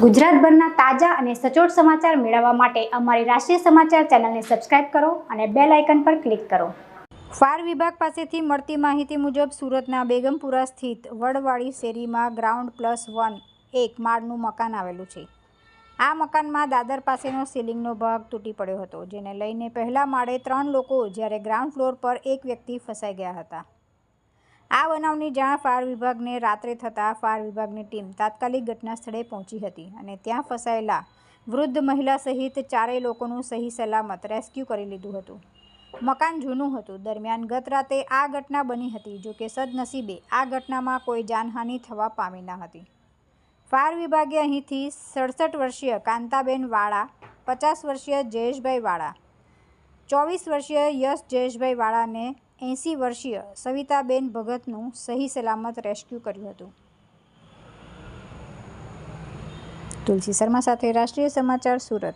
ગુજરાતભરના તાજા અને સચોટ સમાચાર મેળવવા માટે અમારી રાષ્ટ્રીય સમાચાર ચેનલને સબસ્ક્રાઇબ કરો અને બેલ આઇકન પર ક્લિક કરો. ફાયર વિભાગ પાસેથી મળતી માહિતી મુજબ સુરતના બેગમપુરા સ્થિત વડવાળી શેરીમાં ગ્રાઉન્ડ પ્લસ વન એક માળનું મકાન આવેલું છે. આ મકાનમાં દાદર પાસેનો સીલિંગનો ભાગ તૂટી પડ્યો હતો, જેને લઈને પહેલા માળે ત્રણ લોકો જ્યારે ગ્રાઉન્ડ ફ્લોર પર એક વ્યક્તિ ફસાઈ ગયા હતા. આ બનાવની જાણ ફાયર વિભાગને રાત્રે થતાં ફાયર વિભાગની ટીમ તાત્કાલિક ઘટના સ્થળે પહોંચી હતી અને ત્યાં ફસાયેલા વૃદ્ધ મહિલા સહિત ચારેય લોકોનું સહી સલામત રેસ્ક્યુ કરી લીધું હતું. મકાન જૂનું હતું. દરમિયાન ગત રાતે આ ઘટના બની હતી જો કે સદનસીબે આ ઘટનામાં કોઈ જાનહાનિ થવા પામી ન હતી. ફાયર વિભાગે અહીંથી સડસઠ વર્ષીય કાંતાબેન વાળા, પચાસ વર્ષીય જયેશભાઈ વાળા, ચોવીસ વર્ષીય યશ જયેશભાઈ વાળાને એંસી વર્ષીય સવિતાબેન ભગતનું સહી સલામત રેસ્ક્યુ કર્યું હતું. તુલસી શર્મા સાથે રાષ્ટ્રીય સમાચાર સુરત.